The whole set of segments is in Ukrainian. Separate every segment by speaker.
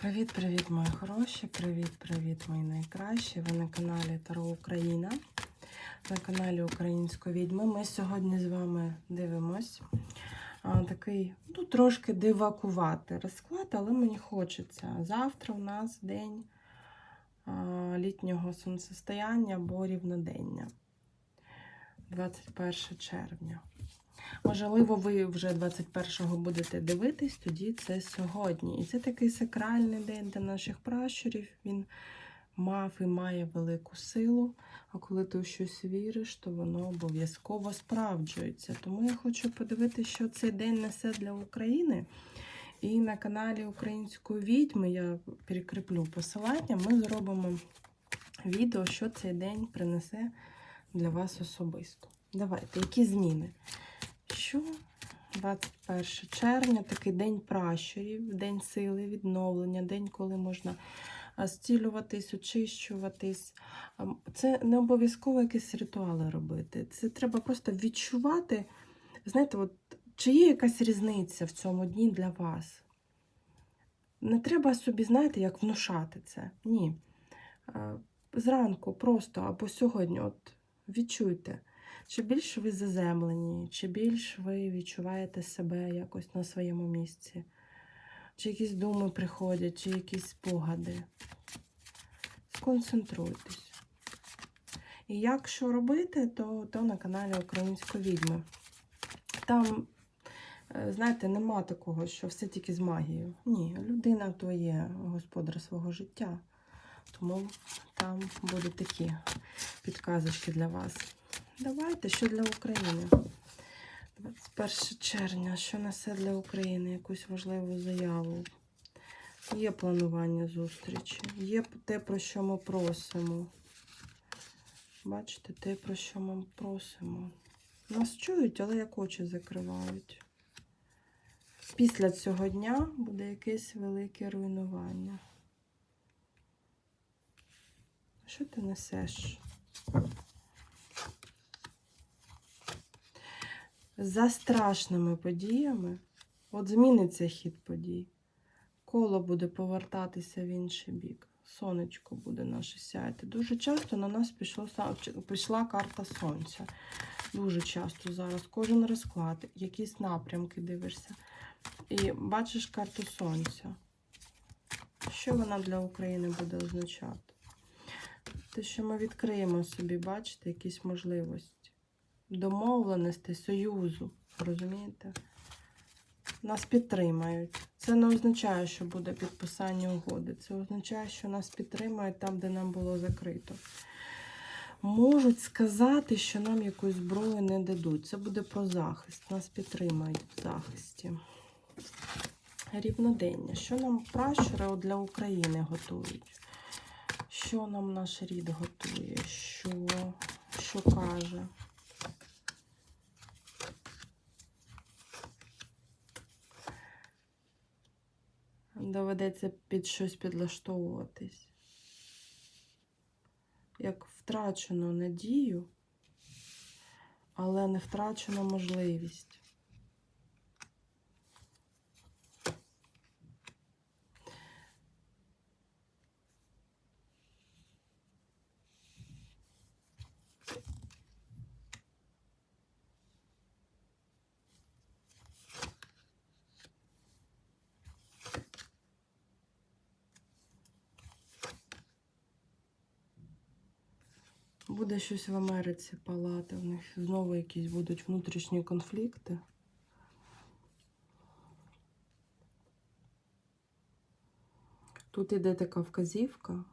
Speaker 1: Привіт-привіт, мої хороші! Привіт-привіт, мої найкращі! Ви на каналі Таро Україна, на каналі Української відьми. Ми сьогодні з вами дивимось такий, ну, трошки дивакуватий розклад, але мені хочеться. Завтра у нас день літнього сонцестояння або рівнодення, 21 червня. Можливо, ви вже 21-го будете дивитись, тоді це сьогодні. І це такий сакральний день для наших пращурів. Він мав і має велику силу. А коли ти в щось віриш, то воно обов'язково справджується. Тому я хочу подивитися, що цей день несе для України. І на каналі Української відьми я перекріплю посилання. Ми зробимо відео, що цей день принесе для вас особисто. Давайте, які зміни? Що 21 червня, такий день пращурів, день сили, відновлення, день, коли можна зцілюватись, очищуватись. Це не обов'язково якісь ритуали робити. Це треба просто відчувати, знаєте, от, чи є якась різниця в цьому дні для вас. Не треба собі, знаєте, як внушати це. Ні. Зранку просто або сьогодні от відчуйте. Чи більш ви заземлені, чи більш ви відчуваєте себе якось на своєму місці? Чи якісь думи приходять, чи якісь спогади? Сконцентруйтесь. І як що робити, то, то на каналі Української відьми. Там, е, знаєте, нема такого, що все тільки з магією. Ні, людина то є господар свого життя. Тому там будуть такі підказочки для вас. Давайте, що для України? 21 червня, що несе для України якусь важливу заяву. Є планування зустрічі, є те, про що ми просимо. Бачите, те, про що ми просимо. Нас чують, але як очі закривають. Після цього дня буде якесь велике руйнування. Що ти несеш? За страшними подіями, от зміниться хід подій. Коло буде повертатися в інший бік. Сонечко буде наше сяяти. Дуже часто на нас пішло, пішла карта сонця. Дуже часто зараз кожен розклад, якісь напрямки дивишся. І бачиш карту сонця. Що вона для України буде означати? Те, що ми відкриємо собі, бачите, якісь можливості домовленостей, союзу. Розумієте? Нас підтримають. Це не означає, що буде підписання угоди. Це означає, що нас підтримають там, де нам було закрито. Можуть сказати, що нам якусь зброю не дадуть. Це буде про захист. Нас підтримають в захисті. Рівнодення. Що нам пращури для України готують? Що нам наш рід готує? Що, Що каже? Доведеться під щось підлаштовуватись. Як втрачено надію, але не втрачено можливість. Буде щось в Америці палати, в них знову якісь будуть внутрішні конфлікти. Тут іде така вказівка,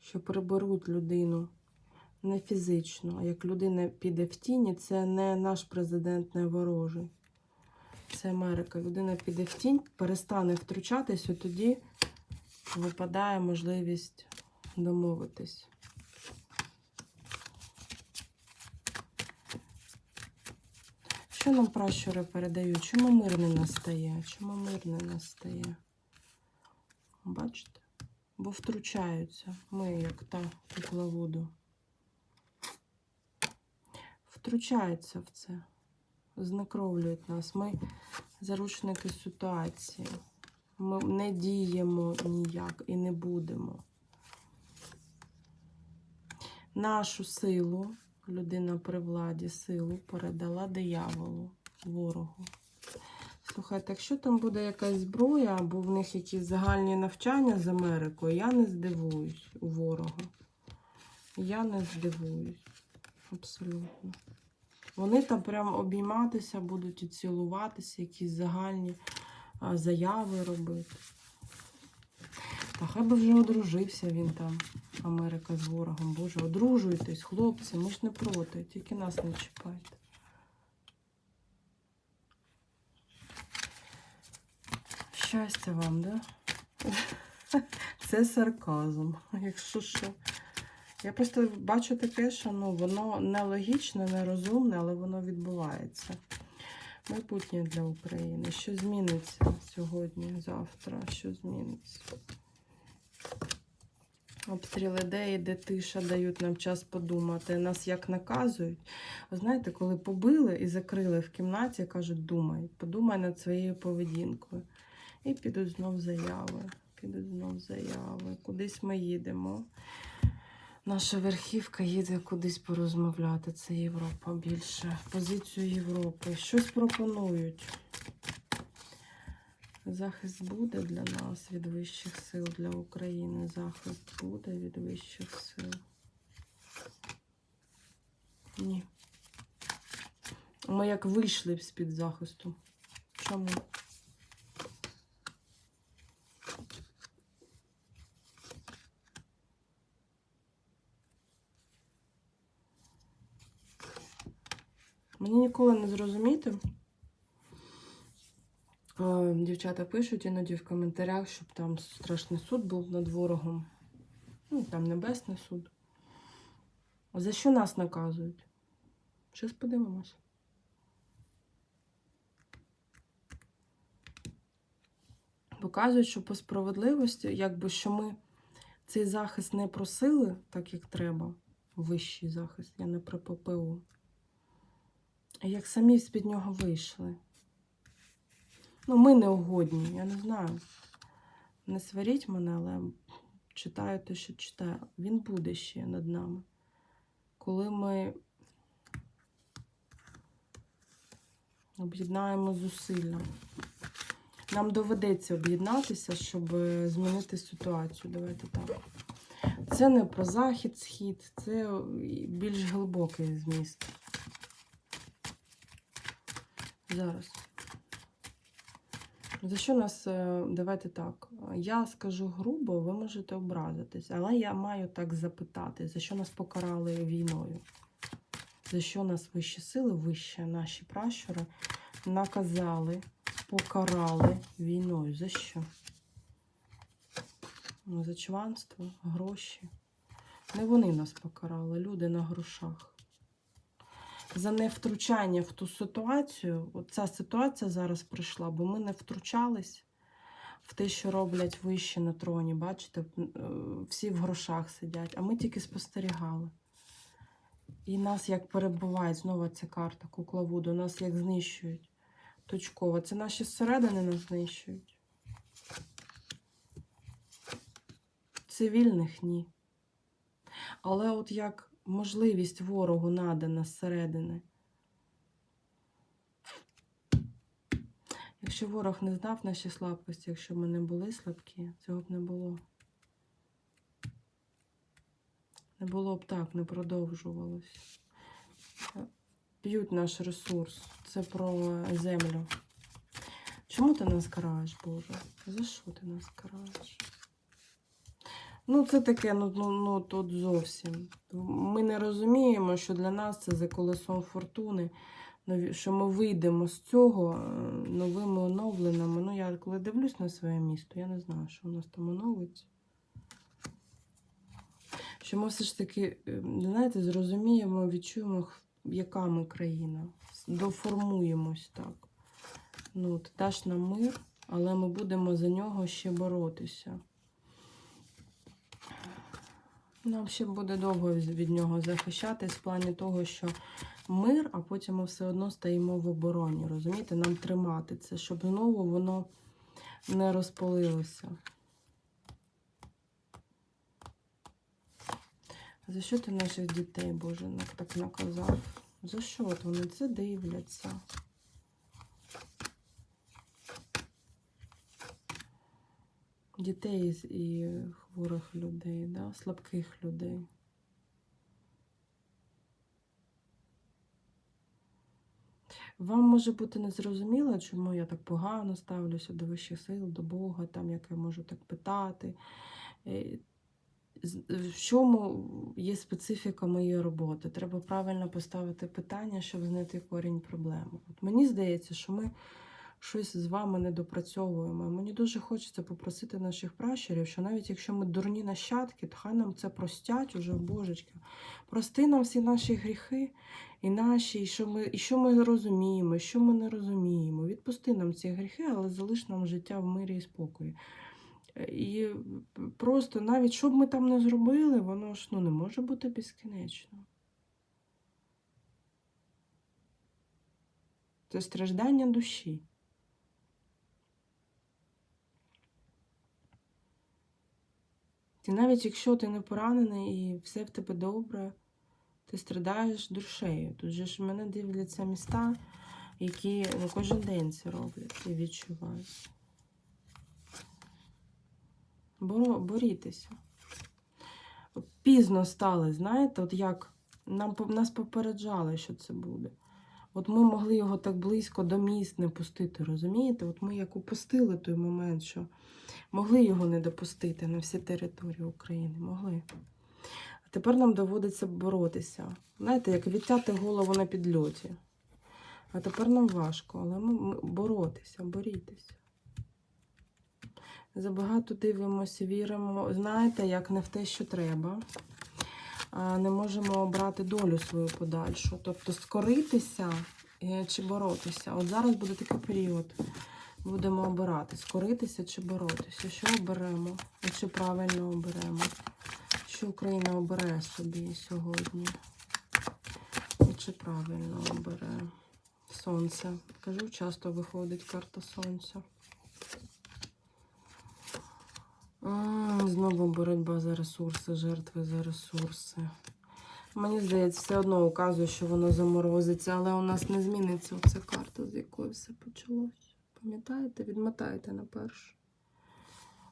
Speaker 1: що приберуть людину не фізично, а як людина піде в тіні, це не наш президент, не ворожий. Це Америка. Людина піде в тінь, перестане втручатись, і тоді випадає можливість домовитись. Що нам пращури передають? Чому мир не настає? Чому мир не настає? Бачите? Бо втручаються. Ми, як та кукловоду. Втручаються в це. Знекровлюють нас. Ми заручники ситуації. Ми не діємо ніяк і не будемо. Нашу силу, людина при владі, силу передала дияволу, ворогу. Слухайте, якщо там буде якась зброя, або в них якісь загальні навчання з Америкою, я не здивуюсь у ворога. Я не здивуюсь. Абсолютно. Вони там прям обійматися будуть і цілуватися, якісь загальні заяви робити. Та хай би вже одружився він там, Америка з ворогом. Боже, одружуйтесь, хлопці, ми ж не проти, тільки нас не чіпайте. Щастя вам, да? Це сарказм, якщо що. Я просто бачу таке, що ну, воно нелогічне, нерозумне, але воно відбувається. Майбутнє для України. Що зміниться сьогодні, завтра? Що зміниться? Обстріли де де тиша дають нам час подумати. Нас як наказують. Ви знаєте, коли побили і закрили в кімнаті, кажуть, думай, подумай над своєю поведінкою. І підуть знов заяви. Підуть знов заяви. Кудись ми їдемо. Наша верхівка їде кудись порозмовляти. Це Європа більше. Позицію Європи. Щось пропонують. Захист буде для нас від вищих сил для України. Захист буде від вищих сил. Ні. Ми як вийшли з-під захисту. Чому? Мені ніколи не зрозуміти. Е, Дівчата пишуть іноді в коментарях, щоб там страшний суд був над ворогом. Ну, там небесний суд. За що нас наказують? Щось подивимось. Показують, що по справедливості, якби що ми цей захист не просили, так як треба. Вищий захист, я не про ППО. А як самі з-під нього вийшли. Ну, ми неугодні, я не знаю. Не сваріть мене, але читаю те, що читаю. Він буде ще над нами. Коли ми об'єднаємо зусилля. Нам доведеться об'єднатися, щоб змінити ситуацію. Давайте так. Це не про захід, схід, це більш глибокий зміст. Зараз. За що нас, е, давайте так, я скажу грубо, ви можете образитись, але я маю так запитати, за що нас покарали війною? За що нас вищі сили, вище наші пращури наказали, покарали війною? За що? Ну, За чванство, гроші. Не вони нас покарали, люди на грошах за невтручання в ту ситуацію. От ця ситуація зараз прийшла, бо ми не втручались в те, що роблять вищі на троні. Бачите, е, всі в грошах сидять, а ми тільки спостерігали. І нас як перебувають, знову ця карта кукловоду, нас як знищують. Точково. Це наші зсередини нас знищують. Цивільних ні. Але от як можливість ворогу надана зсередини. Якщо ворог не знав наші слабкості, якщо ми не були слабкі, цього б не було. Не було б так, не продовжувалось. П'ють наш ресурс. Це про землю. Чому ти нас караєш, Боже? За що ти нас караєш? Ну, це таке, ну, ну, ну тут зовсім. Ми не розуміємо, що для нас це за колесом фортуни, що ми вийдемо з цього е, новими оновленими. Ну, я коли дивлюсь на своє місто, я не знаю, що у нас там оновиться. Що ми все ж таки, е, знаєте, зрозуміємо, відчуємо, яка ми країна. Доформуємось так. Ну, даш нам мир, але ми будемо за нього ще боротися. Нам ще буде довго від нього захищатись в плані того, що мир, а потім ми все одно стоїмо в обороні. Розумієте, нам тримати це, щоб знову воно не розпалилося. За що ти наших дітей, Боже, так наказав? За що от вони це дивляться? Дітей і хворих людей, да? слабких людей. Вам може бути незрозуміло, чому я так погано ставлюся до вищих сил, до Бога, там, як я можу так питати. Е, В чому є специфіка моєї роботи? Треба правильно поставити питання, щоб знайти корінь проблеми. От мені здається, що ми щось з вами не допрацьовуємо. Мені дуже хочеться попросити наших пращурів, що навіть якщо ми дурні нащадки, то хай нам це простять уже божечки. Прости нам всі наші гріхи і наші, і що ми, і що ми розуміємо, і що ми не розуміємо. Відпусти нам ці гріхи, але залиш нам життя в мирі і спокої. І просто навіть що б ми там не зробили, воно ж ну, не може бути безкінечно. Це страждання душі. Ти навіть якщо ти не поранений і все в тебе добре, ти страдаєш душею. Тут же ж мене дивляться міста, які ну, кожен день це роблять і відчувають. Борітеся. Пізно стали, знаєте, от як нам, нас попереджали, що це буде. От ми могли його так близько до міст не пустити, розумієте? От ми як упустили той момент, що могли його не допустити на всі території України. Могли. А тепер нам доводиться боротися. Знаєте, як відтяти голову на підльоті. А тепер нам важко, але ми, боротися, борітеся. Забагато дивимося, віримо, знаєте, як не в те, що треба. Не можемо обрати долю свою подальшу. Тобто скоритися е, чи боротися. От зараз буде такий період. Будемо обирати, скоритися чи боротися. Що оберемо? І чи правильно оберемо? Що Україна обере собі сьогодні? І чи правильно обере? Сонце. Кажу, часто виходить карта сонця. Знову боротьба за ресурси, жертви за ресурси. Мені здається, все одно указує, що воно заморозиться, але у нас не зміниться оця карта, з якої все почалось. Пам'ятаєте? Відмотайте на першу.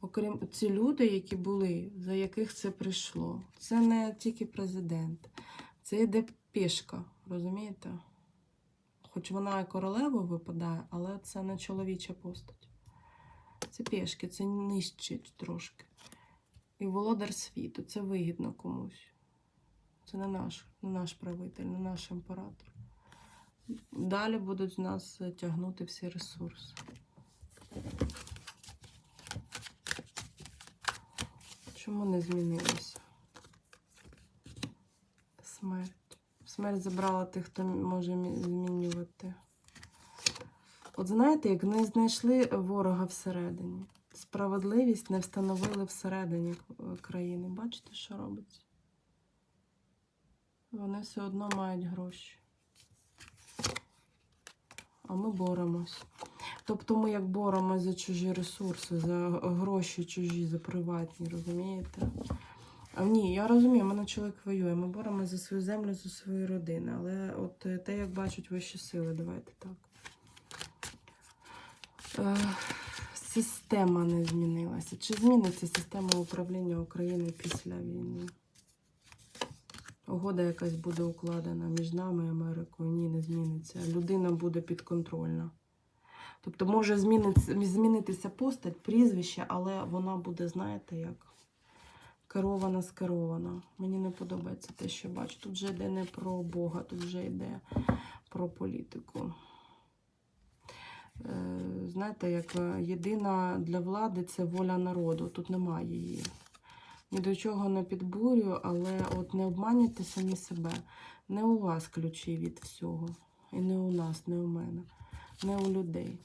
Speaker 1: Окрім ці люди, які були, за яких це прийшло. Це не тільки президент, це йде пішка, розумієте? Хоч вона і королевою випадає, але це не чоловіча постать. Це пішки, це нищить трошки. І володар світу, це вигідно комусь. Це не наш, не наш правитель, не наш імператор. Далі будуть з нас тягнути всі ресурси. Чому не змінилося? Смерть. Смерть забрала тих, хто може змінювати. От знаєте, як не знайшли ворога всередині. Справедливість не встановили всередині е, країни. Бачите, що робиться? Вони все одно мають гроші. А ми боремось. Тобто ми як боремось за чужі ресурси, за гроші чужі, за приватні, розумієте? А ні, я розумію, мене чоловік воює. Ми боремось за свою землю, за свої родини. Але от е, те, як бачать вищі сили, давайте так. Е, Система не змінилася. Чи зміниться система управління України після війни? Угода якась буде укладена між нами і Америкою. Ні, не зміниться. Людина буде підконтрольна. Тобто може змінитися постать, прізвище, але вона буде, знаєте, як керована, скерована. Мені не подобається те, що бачу. Тут вже йде не про Бога, тут вже йде про політику. Е, Знаєте, як е, єдина для влади це воля народу. Тут немає її. Ні до чого не підбурюю, але от не обманюйте самі себе. Не у вас ключі від всього. І не у нас, не у мене, не у людей.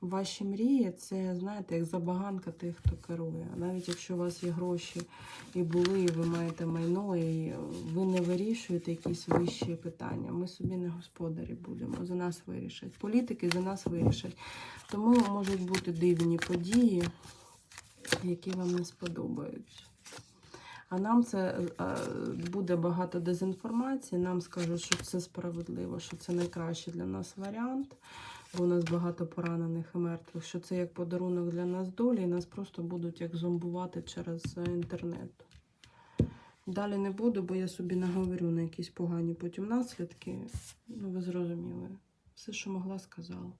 Speaker 1: Ваші мрії це, знаєте, як забаганка тих, хто керує. Навіть якщо у вас є гроші і були, і ви маєте майно, і ви не вирішуєте якісь вищі питання. Ми собі не господарі будемо, за нас вирішать. Політики за нас вирішать. Тому можуть бути дивні події, які вам не сподобаються. А нам це е, буде багато дезінформації. Нам скажуть, що це справедливо, що це найкращий для нас варіант, бо у нас багато поранених і мертвих, що це як подарунок для нас долі, і нас просто будуть як зомбувати через е, інтернет. Далі не буду, бо я собі наговорю на якісь погані потім наслідки. Ну, ви зрозуміли. Все, що могла, сказала.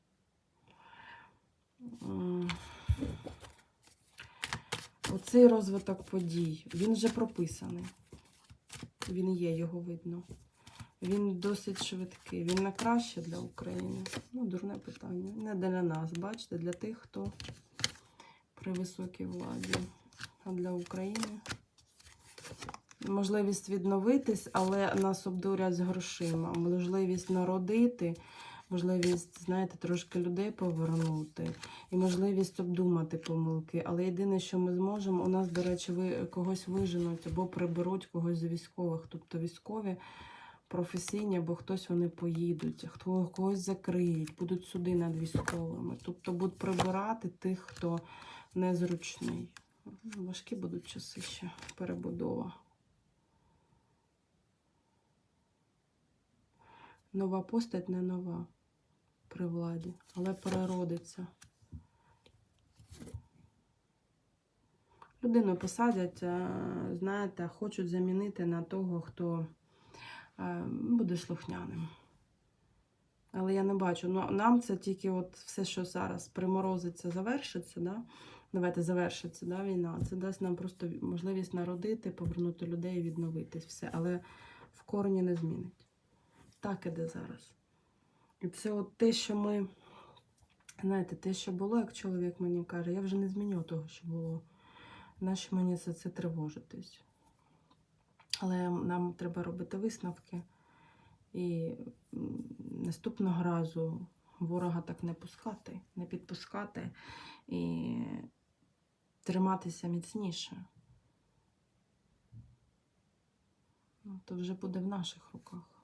Speaker 1: Оцей розвиток подій, він вже прописаний. Він є, його видно. Він досить швидкий. Він на краще для України. Ну, дурне питання. Не для нас, бачите, для тих, хто при високій владі. А для України можливість відновитись, але нас обдурять з грошима. Можливість народити, можливість, знаєте, трошки людей повернути і можливість обдумати помилки. Але єдине, що ми зможемо, у нас, до речі, ви когось виженуть або приберуть когось з військових. Тобто військові професійні, або хтось вони поїдуть, хто когось закриють, будуть суди над військовими. Тобто будуть прибирати тих, хто незручний. Важкі будуть часи ще перебудова. Нова постать не нова при владі, але переродиться. Людину посадять, е, знаєте, хочуть замінити на того, хто е, буде слухняним. Але я не бачу. Ну, нам це тільки от все, що зараз приморозиться, завершиться. Да? Давайте завершиться да, війна. Це дасть нам просто можливість народити, повернути людей і відновитись. Все. Але в корені не змінить. Так іде зараз. І це от те, що ми, знаєте, те, що було, як чоловік мені каже, я вже не зміню того, що було. Нащо мені за це тривожитись? Але нам треба робити висновки. І наступного разу ворога так не пускати, не підпускати і триматися міцніше. Ну, То вже буде в наших руках.